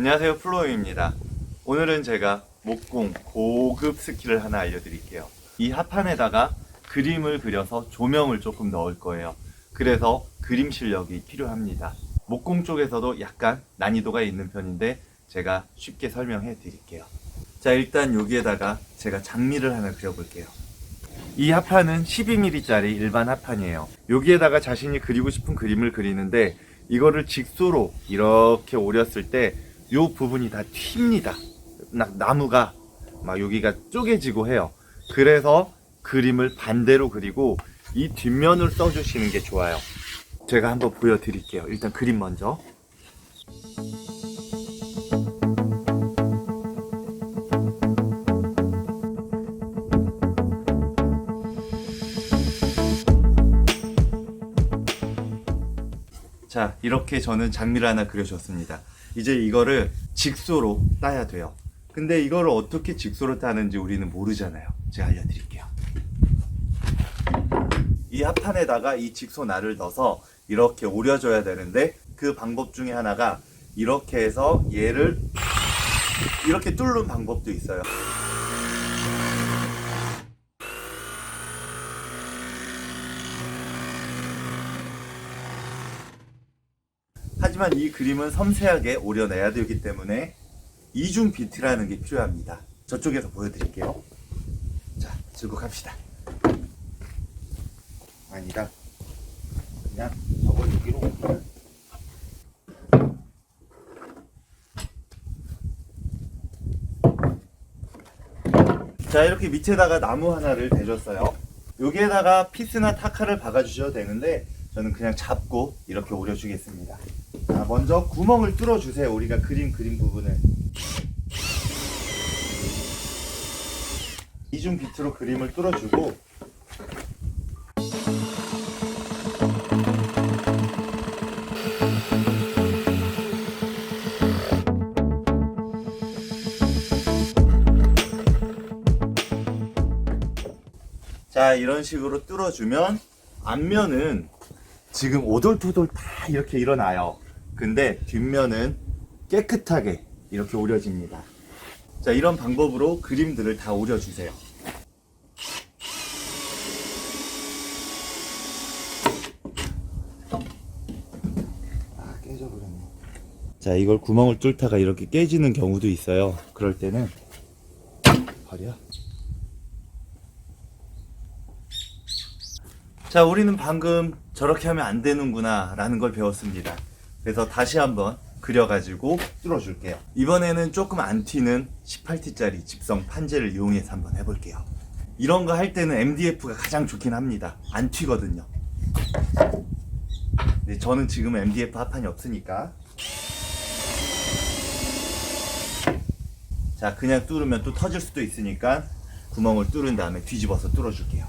안녕하세요 플로우입니다. 오늘은 제가 목공 고급 스킬을 하나 알려드릴게요. 이 합판에다가 그림을 그려서 조명을 조금 넣을 거예요. 그래서 그림 실력이 필요합니다. 목공 쪽에서도 약간 난이도가 있는 편인데 제가 쉽게 설명해 드릴게요. 자 일단 여기에다가 제가 장미를 하나 그려볼게요. 이 합판은 12mm짜리 일반 합판이에요. 여기에다가 자신이 그리고 싶은 그림을 그리는데 이거를 직소로 이렇게 오렸을 때 이 부분이 다 튑니다. 나- 나무가 막 여기가 쪼개지고 해요. 그래서 그림을 반대로 그리고 이 뒷면을 써주시는 게 좋아요. 제가 한번 보여드릴게요. 일단 그림 먼저. 자, 이렇게 저는 장미를 하나 그려줬습니다. 이제 이거를 직소로 따야 돼요. 근데 이거를 어떻게 직소로 따는지 우리는 모르잖아요. 제가 알려드릴게요. 이 합판에다가 이 직소 날을 넣어서 이렇게 오려줘야 되는데 그 방법 중에 하나가 이렇게 해서 얘를 이렇게 뚫는 방법도 있어요. 하지만 이 그림은 섬세하게 오려내야 되기 때문에 이중 비트라는 게 필요합니다. 저쪽에서 보여드릴게요. 자, 들고 갑시다. 아니다. 그냥 여기로 자, 이렇게 밑에다가 나무 하나를 대줬어요. 여기에다가 피스나 타카를 박아주셔도 되는데 저는 그냥 잡고 이렇게 오려주겠습니다. 자, 먼저 구멍을 뚫어 주세요. 우리가 그림 그림 부분을. 이중 비트로 그림을 뚫어 주고 자 이런 식으로 뚫어주면 앞면은 지금 오돌토돌 다 이렇게 일어나요. 근데 뒷면은 깨끗하게 이렇게 오려집니다. 자, 이런 방법으로 그림들을 다 오려주세요. 아, 깨져버렸네. 자, 이걸 구멍을 뚫다가 이렇게 깨지는 경우도 있어요. 그럴 때는 버려. 자, 우리는 방금 저렇게 하면 안 되는구나 라는 걸 배웠습니다. 그래서 다시 한번 그려가지고 뚫어줄게요. 이번에는 조금 안 튀는 18T짜리 집성 판재를 이용해서 한번 해볼게요. 이런 거 할 때는 MDF가 가장 좋긴 합니다. 안 튀거든요. 네, 저는 지금 MDF 합판이 없으니까. 자, 그냥 뚫으면 또 터질 수도 있으니까 구멍을 뚫은 다음에 뒤집어서 뚫어줄게요.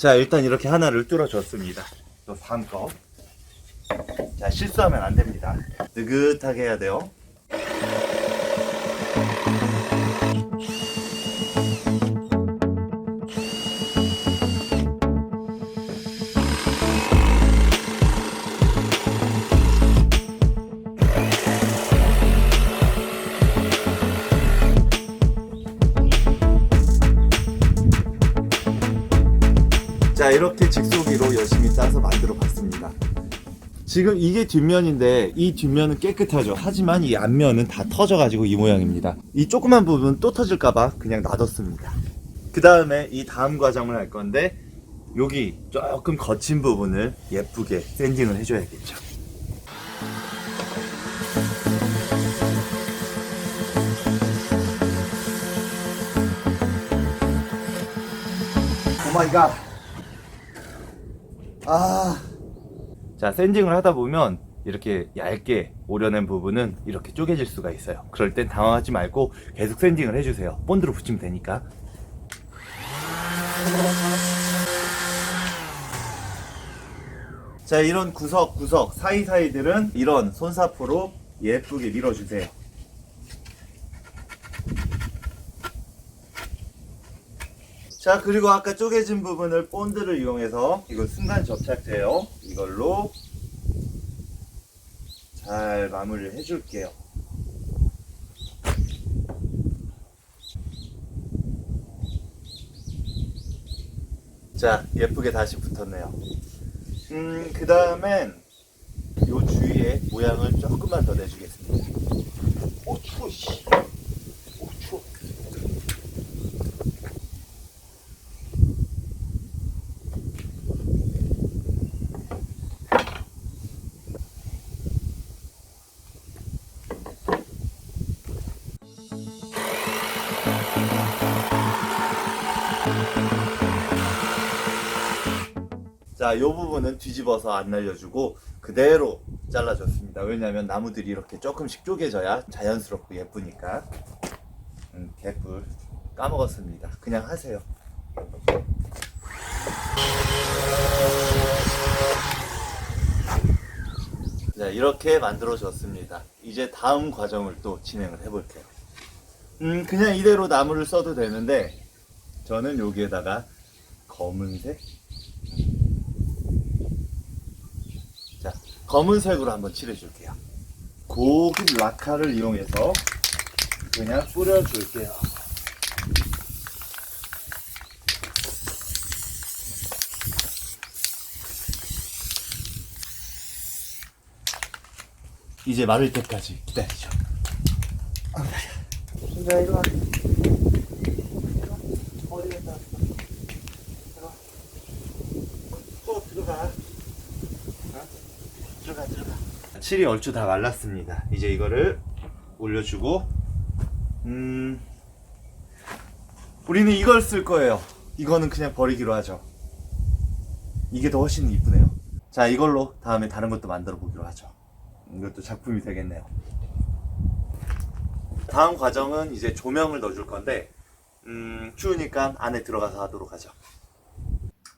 자, 일단 이렇게 하나를 뚫어줬습니다. 또 다음 거. 자, 실수하면 안 됩니다. 느긋하게 해야 돼요. 지금 이게 뒷면인데 이 뒷면은 깨끗하죠. 하지만 이 앞면은 다 터져 가지고 이 모양입니다. 이 조그만 부분 또 터질까봐 그냥 놔뒀습니다. 그 다음에 이 다음 과정을 할 건데 여기 조금 거친 부분을 예쁘게 샌딩을 해줘야겠죠. 오 마이 갓. 아. 자, 샌딩을 하다 보면 이렇게 얇게 오려낸 부분은 이렇게 쪼개질 수가 있어요. 그럴 땐 당황하지 말고 계속 샌딩을 해주세요. 본드로 붙이면 되니까. 자, 이런 구석구석 사이사이들은 이런 손사포로 예쁘게 밀어주세요. 자, 그리고 아까 쪼개진 부분을 본드를 이용해서 이거 순간 접착제요. 이걸로 잘 마무리를 해줄게요. 자, 예쁘게 다시 붙었네요. 음, 그 다음엔 요 주위에 모양을 조금만 더 내주겠습니다. 오, 추워, 씨. 자, 이 부분은 뒤집어서 안 날려주고 그대로 잘라줬습니다. 왜냐하면 나무들이 이렇게 조금씩 쪼개져야 자연스럽고 예쁘니까. 음, 개뿔 까먹었습니다. 그냥 하세요. 자, 이렇게 만들어졌습니다. 이제 다음 과정을 또 진행을 해볼게요. 음, 그냥 이대로 나무를 써도 되는데 저는 여기에다가 검은색 자, 검은색으로 한번 칠해줄게요. 고급 라카를 이용해서 그냥 뿌려줄게요. 이제 마를 때까지 기다리죠. 진짜 이리 와. 어디 갔다 왔어? 들어가. 또 들어가. 어? 들어가 들어가. 칠이 얼추 다 말랐습니다. 이제 이거를 올려주고, 음, 우리는 이걸 쓸 거예요. 이거는 그냥 버리기로 하죠. 이게 더 훨씬 이쁘네요. 자, 이걸로 다음에 다른 것도 만들어 보기로 하죠. 이것도 작품이 되겠네요. 다음 과정은 이제 조명을 넣어줄 건데, 음, 추우니까 안에 들어가서 하도록 하죠.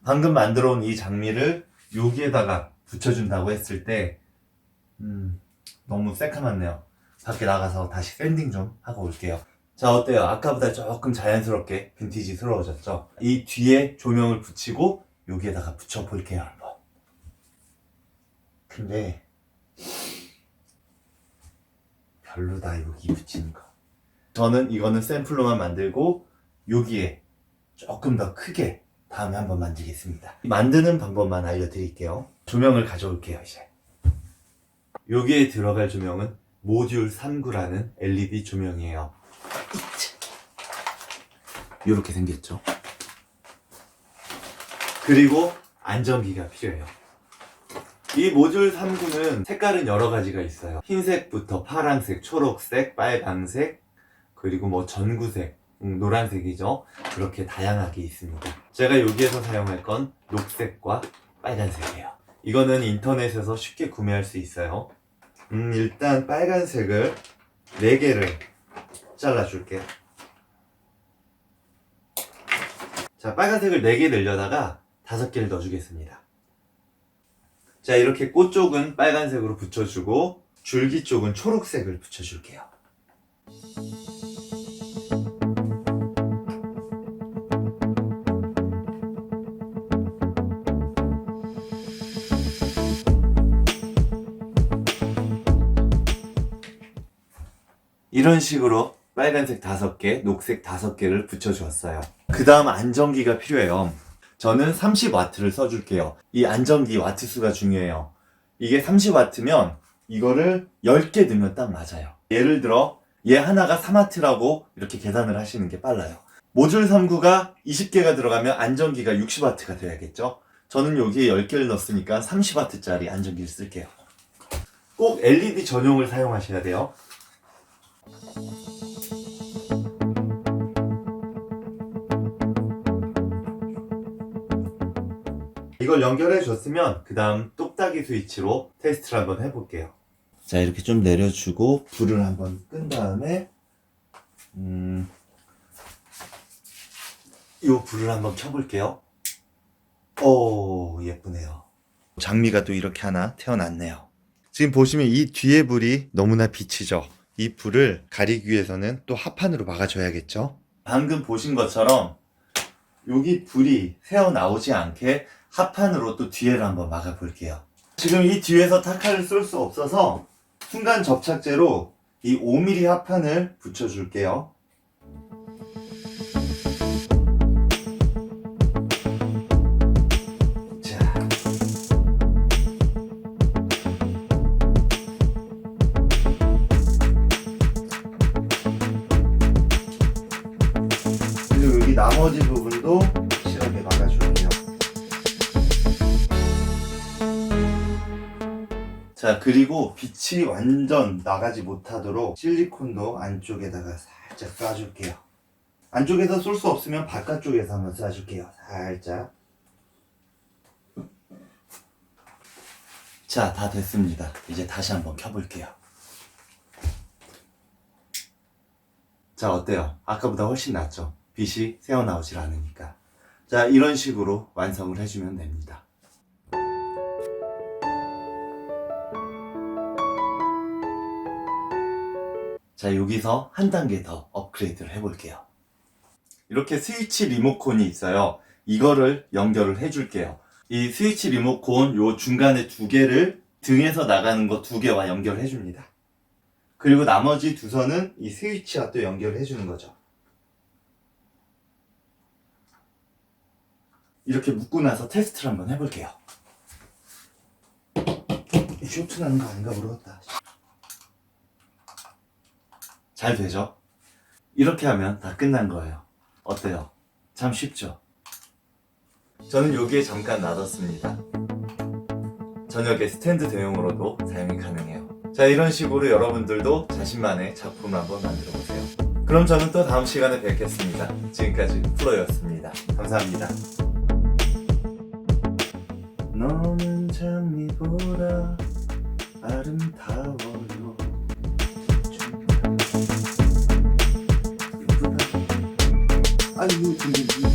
방금 만들어 온 이 장미를 여기에다가 붙여준다고 했을 때, 음, 너무 새카맣네요. 밖에 나가서 다시 샌딩 좀 하고 올게요. 자, 어때요? 아까보다 조금 자연스럽게 빈티지스러워졌죠? 이 뒤에 조명을 붙이고 여기에다가 붙여볼게요, 한번. 근데, 별로다, 여기 붙이는 거. 저는 이거는 샘플로만 만들고, 여기에 조금 더 크게 다음에 한번 만들겠습니다. 만드는 방법만 알려드릴게요. 조명을 가져올게요, 이제. 여기에 들어갈 조명은 모듈 3구라는 LED 조명이에요. 이렇게 생겼죠. 그리고 안전기가 필요해요. 이 모듈 3구는 색깔은 여러 가지가 있어요. 흰색부터 파란색, 초록색, 빨강색, 그리고 뭐 전구색, 음, 노란색이죠. 그렇게 다양하게 있습니다. 제가 여기에서 사용할 건 녹색과 빨간색이에요. 이거는 인터넷에서 쉽게 구매할 수 있어요. 음, 일단 빨간색을 4개를 잘라줄게요. 자, 빨간색을 4개 늘려다가 5개를 넣어주겠습니다. 자, 이렇게 꽃 쪽은 빨간색으로 붙여주고, 줄기 쪽은 초록색을 붙여줄게요. 이런 식으로 빨간색 다섯 개, 녹색 다섯 개를 붙여주었어요. 그 다음 안전기가 필요해요. 저는 30와트를 써줄게요. 이 안전기 와트 수가 중요해요. 이게 30와트면 이거를 10개 넣으면 딱 맞아요. 예를 들어 얘 하나가 3와트라고 이렇게 계산을 하시는 게 빨라요. 모듈 3구가 20개가 들어가면 안전기가 60와트가 돼야겠죠? 저는 여기에 10개를 넣었으니까 30와트짜리 안전기를 쓸게요. 꼭 LED 전용을 사용하셔야 돼요. 이걸 연결해 줬으면 그 다음 똑딱 뚝딱이 스위치로 테스트를 한번 해볼게요. 자, 이렇게 좀 내려주고 불을 한번 끈 다음에 음, 요 불을 한번 켜볼게요. 오, 예쁘네요. 장미가 또 이렇게 하나 태어났네요. 지금 보시면 이 뒤에 불이 너무나 비치죠. 이 불을 가리기 위해서는 또 합판으로 막아줘야겠죠. 방금 보신 것처럼 여기 불이 새어 나오지 않게 합판으로 또 뒤에를 한번 막아 볼게요. 지금 이 뒤에서 타카를 쏠 수 없어서 순간 접착제로 이 5mm 합판을 붙여줄게요. 나머지 부분도 확실하게 막아줄게요. 자, 그리고 빛이 완전 나가지 못하도록 실리콘도 안쪽에다가 살짝 쏴줄게요. 안쪽에서 쏠 수 없으면 바깥쪽에서 한번 쏴줄게요. 살짝. 자, 다 됐습니다. 이제 다시 한번 켜볼게요. 자, 어때요? 아까보다 훨씬 낫죠? 빛이 새어나오질 않으니까. 자, 이런 식으로 완성을 해주면 됩니다. 자, 여기서 한 단계 더 업그레이드를 해볼게요. 이렇게 스위치 리모컨이 있어요. 이거를 연결을 해줄게요. 이 스위치 리모컨 요 중간에 두 개를 등에서 나가는 거 두 개와 연결해 줍니다. 그리고 나머지 두 선은 이 스위치와 또 연결을 해주는 거죠. 이렇게 묶고 나서 테스트를 한번 해볼게요. 이 쇼트 나는 거 아닌가 모르겠다. 잘 되죠? 이렇게 하면 다 끝난 거예요. 어때요? 참 쉽죠? 저는 여기에 잠깐 놔뒀습니다. 저녁에 스탠드 대용으로도 사용이 가능해요. 자, 이런 식으로 여러분들도 자신만의 작품을 한번 만들어 보세요. 그럼 저는 또 다음 시간에 뵙겠습니다. 지금까지 플로였습니다. 감사합니다. 너는 장미보다 아름다워요. 아유, 근데 이